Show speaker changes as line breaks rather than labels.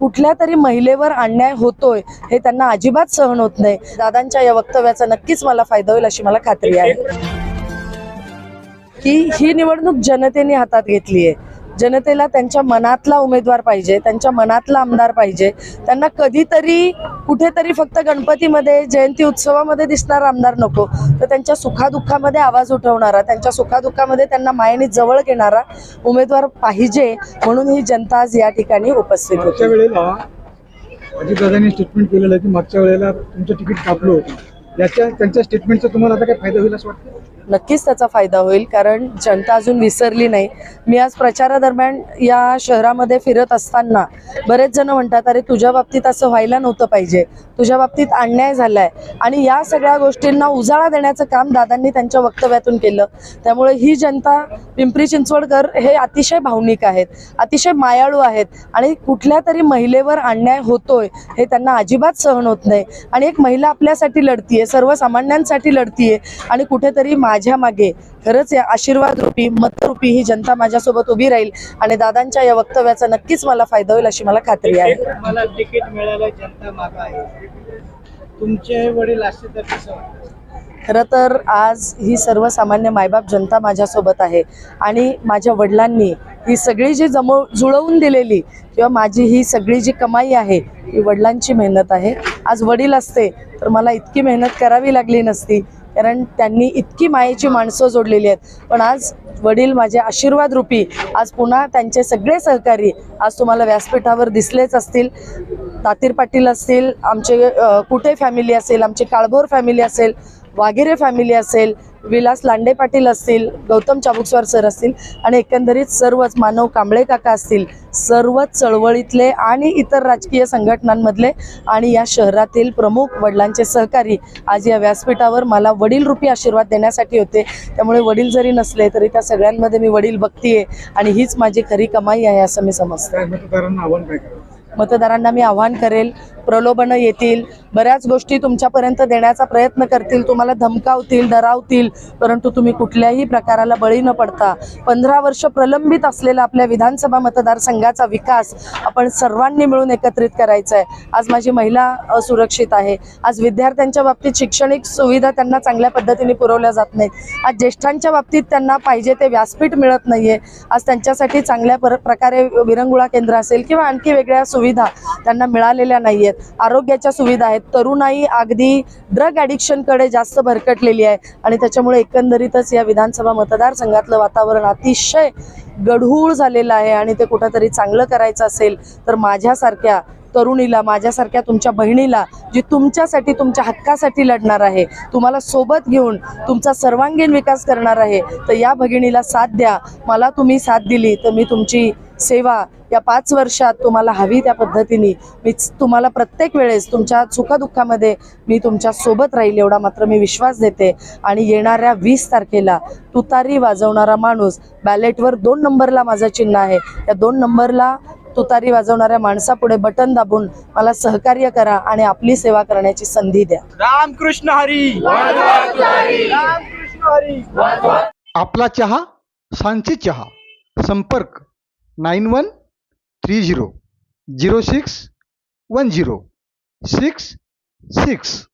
कुठल्या तरी महिलेवर अन्याय होतोय हे त्यांना अजिबात सहन होत नाही. दादांच्या या वक्तव्याचा नक्कीच मला फायदा होईल अशी मला खात्री आहे. की ही निवडणूक जनतेने हातात घेतली आहे जनतेला त्यांच्या मनातला उमेदवार पाहिजे त्यांच्या मनातला आमदार पाहिजे. त्यांना कधीतरी कुठेतरी फक्त गणपतीमध्ये जयंती उत्सवामध्ये दिसणार आमदार नको. तर त्यांच्या सुखादुःखामध्ये आवाज उठवणारा त्यांच्या सुखादुःखामध्ये त्यांना मायेने जवळ घेणारा उमेदवार पाहिजे म्हणून ही जनता आज या ठिकाणी उपस्थित होती.
अजितदादांनी स्टेटमेंट केलेलं की मागच्या वेळेला तुमचं तिकीट कापलं होतं. याच्या त्यांच्या स्टेटमेंटचा तुम्हाला आता काय फायदा होईल असं वाटतं?
नक्कीच त्याचा फायदा होईल कारण जनता अजून विसरली नाही. मी आज प्रचारादरम्यान या शहरामध्ये फिरत असताना बरेच जण म्हणतात अरे तुझ्या बाबतीत असं व्हायला नव्हतं पाहिजे. तुझ्या बाबतीत अन्याय झालाय. आणि या सगळ्या गोष्टींना उजाळा देण्याचं काम दादांनी त्यांच्या वक्तव्यातून केलं. त्यामुळे ही जनता पिंपरी चिंचवडकर हे अतिशय भावनिक आहेत अतिशय मायाळू आहेत आणि कुठल्या तरी महिलेवर अन्याय होतोय हे त्यांना अजिबात सहन होत नाही. आणि एक महिला आपल्यासाठी लढतीये सर्वसामान्यांसाठी लढतीये. आणि कुठेतरी माझ्या मागे खरंच या आशीर्वाद रूपी मतरूपी ही जनता माझ्यासोबत उभी राहील आणि दादांच्या या वक्तव्याचा नक्कीच मला फायदा होईल अशी मला खात्री आहे.
मला तिकीट मिळालं जनता मागा आहे. तुमचे वडील असते तर कसं वाटतं?
खरं तर आज ही सर्वसामान्य मायबाप जनता माझ्यासोबत आहे. आणि माझ्या वडिलांनी ही सगळी जी जमव जुळवून दिलेली किंवा माझी ही सगळी जी कमाई आहे ही वडिलांची मेहनत आहे. आज वडील असते तर मला इतकी मेहनत करावी लागली नसती कारण त्यांनी इतकी मायेची माणसं जोडलेली आहेत. पण आज वडील माझे आशीर्वाद रूपी आज पुन्हा त्यांचे सगळे सहकारी आज तुम्हाला व्यासपीठावर दिसलेच असतील तातीर पाटील असतील आमचे कुठे कुटे फॅमिली असेल आमची काळभोर फॅमिली असेल वाघेरे फॅमिली असेल विलास लांडे पाटील असतील गौतम चाबुकस्वार सर असतील आणि एकंदरीत सर्वच मानव कांबळे काका असतील सर्वच चळवळीतले आणि इतर राजकीय संघटनांमधले आणि या शहरातील प्रमुख वडिलांचे सहकारी आज या व्यासपीठावर मला वडीलरूपी आशीर्वाद देण्यासाठी होते. त्यामुळे वडील जरी नसले तरी त्या सगळ्यांमध्ये मी वडील बघतीये आणि हीच माझी खरी कमाई आहे असं मी समजते.
मतदारांना
मी आव्हान करेल प्रलोभनं येतील बऱ्याच गोष्टी तुमच्यापर्यंत देण्याचा प्रयत्न करतील तुम्हाला धमकावतील डरावतील परंतु तुम्ही कुठल्याही प्रकाराला बळी न पडता पंधरा वर्ष प्रलंबित असलेला आपल्या विधानसभा मतदारसंघाचा विकास आपण सर्वांनी मिळून एकत्रित करायचा आहे आज माझी महिला असुरक्षित आहे. आज विद्यार्थ्यांच्या बाबतीत शैक्षणिक सुविधा त्यांना चांगल्या पद्धतीने पुरवल्या जात नाहीत. आज ज्येष्ठांच्या बाबतीत त्यांना पाहिजे ते व्यासपीठ मिळत नाहीये. आज त्यांच्यासाठी चांगल्या पर प्रकारे विरंगुळा केंद्र असेल किंवा आणखी वेगळ्या सुविधा त्यांना मिळालेल्या नाही आहेत आरोग्याच्या सुविधा आहेत. तरुणाई अगदी ड्रग ॲडिक्शनकडे जास्त भरकटलेली आहे. आणि त्याच्यामुळे एकंदरीतच या विधानसभा मतदारसंघातलं वातावरण अतिशय गढूळ झालेलं आहे आणि ते कुठंतरी चांगलं करायचं असेल तर माझ्यासारख्या तरुणीला माझ्यासारख्या तुमच्या बहिणीला जी तुमच्यासाठी तुमच्या हक्कासाठी लढणार आहे तुम्हाला सोबत घेऊन तुमचा सर्वांगीण विकास करणार आहे तर या भगिनीला साथ द्या. मला तुम्ही साथ दिली तर मी तुमची सेवा या पाच वर्षात तुम्हाला हवी त्या पद्धतीने. मी तुम्हाला प्रत्येक वेळेस तुमच्या सुखदुःखामध्ये मी तुमच्यासोबत राहील एवढा मात्र मी विश्वास देते. आणि येणाऱ्या वीस तारखेला तुतारी वाजवणारा माणूस बॅलेटवर दोन नंबरला माझं चिन्ह आहे. या दोन नंबरला तुतारी वाजवणाऱ्या माणसापुढे बटन दाबून मला सहकार्य करा आणि आपली सेवा करण्याची संधी द्या.
रामकृष्ण हरी! रामकृष्ण हरी
आपला चहा सांची चहा. संपर्क nine one three zero zero six one zero six six.